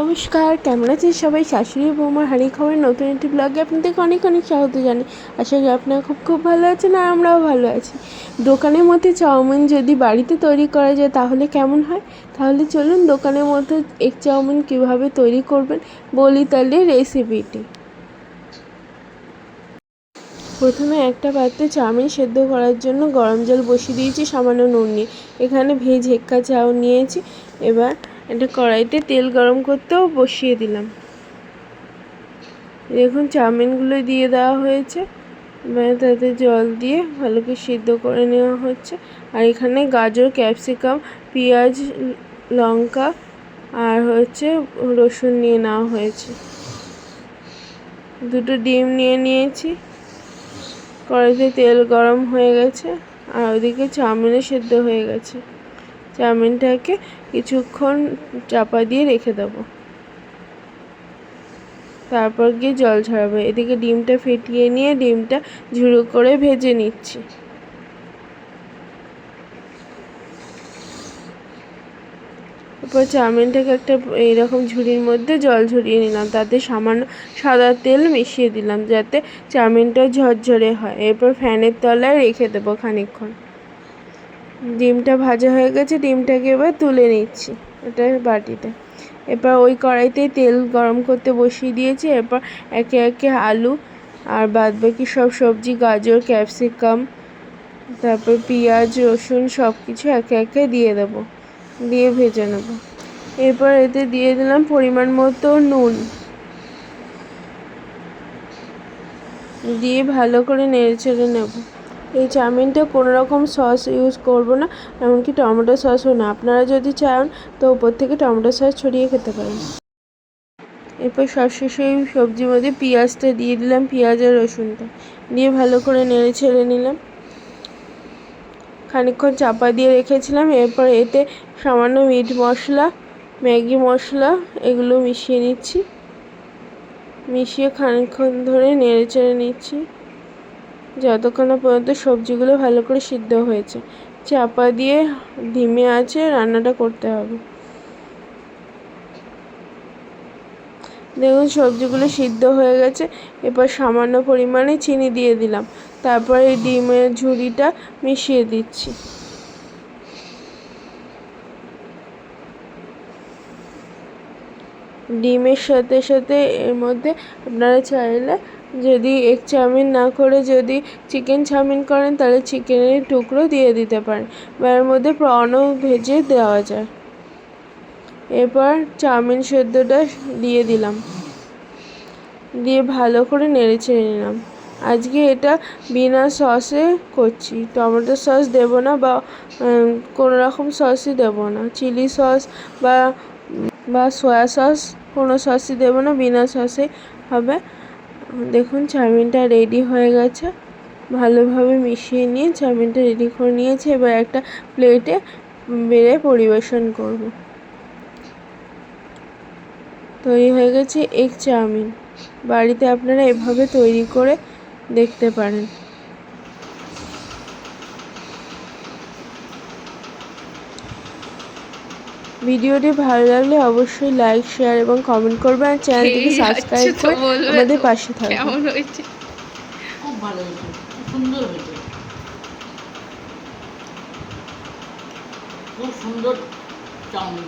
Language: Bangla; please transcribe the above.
নমস্কার, কেমন আছেন সবাই? শাশুড়ি বৌমার হাঁড়ি খাওয়ার নতুন একটি ব্লগে আপনাদেরকে অনেক অনেক স্বাগত জানাই। আশা করি আপনারা খুব খুব ভালো আছেন আর আমরাও ভালো আছি। দোকানের মধ্যে চাউমিন যদি বাড়িতে তৈরি করা যায় তাহলে কেমন হয়? তাহলে চলুন দোকানের মধ্যে এক চাউমিন কীভাবে তৈরি করবেন বলি তাহলে রেসিপিটি প্রথমে একটা পাত্রে চাউমিন সেদ্ধ করার জন্য গরম জল বসিয়ে দিয়েছি, সামান্য নুন নিয়ে। এখানে ভেজ হেক্কা চাউ নিয়েছি। এবার একটা কড়াইতে তেল গরম করতেও বসিয়ে দিলাম। দেখুন, চাউমিনগুলো দিয়ে দেওয়া হয়েছে। এবার তাতে জল দিয়ে ভালো করে সিদ্ধ করে নেওয়া হচ্ছে। আর এখানে গাজর, ক্যাপসিকাম, পেঁয়াজ, লঙ্কা আর হচ্ছে রসুন নিয়ে নেওয়া হয়েছে। দুটো ডিম নিয়ে নিয়েছি। কড়াইতে তেল গরম হয়ে গেছে আর ওদিকে চাউমিনও সেদ্ধ হয়ে গেছে। চাউমিনটাকে কিছুক্ষণ চাপা দিয়ে রেখে দেবো। তারপর গিয়ে জল ছড়াবো এদিকে ডিমটা ফেটিয়ে নিয়ে ডিমটা ঝুড়ো করে ভেজে নিচ্ছি। তারপর চাউমিনটাকে একটা এইরকম ঝুড়ির মধ্যে জল ঝরিয়ে নিলাম। তাতে সামান্য সাদা তেল মিশিয়ে দিলাম যাতে চাউমিনটা ঝরঝরে হয়। এরপর ফ্যানের তলায় রেখে দেবো খানিকক্ষণ। ডিমটা ভাজা হয়ে গেছে, ডিমটাকে এবার তুলে নিচ্ছি এটা বাটিতে। এরপর ওই কড়াইতেই তেল গরম করতে বসিয়ে দিয়েছি, এরপর একে একে আলু আর বাদ বাকি সব সবজি, গাজর, ক্যাপসিকাম, তারপর পেঁয়াজ, রসুন সব কিছু একে একে দিয়ে দেবো, দিয়ে ভেজে নেব। এরপর এতে দিয়ে দিলাম পরিমাণ মতো নুন। দিয়ে ভালো করে নেড়ে চেড়ে নেব। এই চাউমিনটা কোনো রকম সস ইউজ করব না, এমনকি টমেটো সসও না। আপনারা যদি চান, তো উপর থেকে টমেটো সস ছড়িয়ে খেতে পারেন। এরপর সবশেষে এই সবজির মধ্যে পেঁয়াজটা দিয়ে দিলাম, পেঁয়াজ আর রসুনটা। দিয়ে ভালো করে নেড়ে ছেড়ে নিলাম। খানিকক্ষণ চাপা দিয়ে রেখেছিলাম, এরপর এতে সামান্য মিট মশলা, ম্যাগি মশলা, এগুলো মিশিয়ে নিচ্ছি। মিশিয়ে খানিকক্ষণ ধরে নেড়ে চেড়ে নিচ্ছি। যতক্ষণ না পর্যন্ত সবজিগুলো ভালো করে সিদ্ধ হয়েছে। চাপা দিয়ে ধিমে আছে, রান্নাটা করতে হবে। দেখুন, সবজিগুলো সিদ্ধ হয়ে গেছে। এবার সামান্য পরিমাণে চিনি দিয়ে দিলাম। তারপরে ডিমের ঝুড়িটা মিশিয়ে দিচ্ছি। ডিমের সাথে সাথে এর মধ্যে আপনারা চাইলে যদি এগ চাউমিন না করে যদি চিকেন চাউমিন করেন, তাহলে চিকেনের টুকরো দিয়ে দিতে পারেন। বা এর মধ্যে প্রনও ভেজে দেওয়া যায়। এরপর চাউমিন সেদ্ধটা দিয়ে দিলাম। দিয়ে ভালো করে নেড়ে ছেড়ে নিলাম। আজকে এটা বিনা সসে করছি। টমেটো সস দেবো না বা কোনো রকম সসই দেবো না। চিলি সস বা বা সয়া সস কোনো সসই দেবো না। বিনা সসে হবে। দেখুন, চাউমিনটা রেডি হয়ে গেছে। ভালোভাবে মিশিয়ে নিয়ে চাউমিনটা রেডি করে নিয়েছে। এবার একটা প্লেটে বেড়ে পরিবেশন করব। তৈরি হয়ে গেছে এগ চাউমিন। বাড়িতে আপনারা এভাবে তৈরি করে দেখতে পারেন। ভিডিওটি ভালো লাগলে অবশ্যই লাইক শেয়ার এবং কমেন্ট করবে আর চ্যানেলটিকে সাবস্ক্রাইব করে আমাদের পাশে থাকবে। কেমন হয়েছে? খুব ভালো হয়েছে সুন্দর হয়েছে। খুব সুন্দর চাউমিন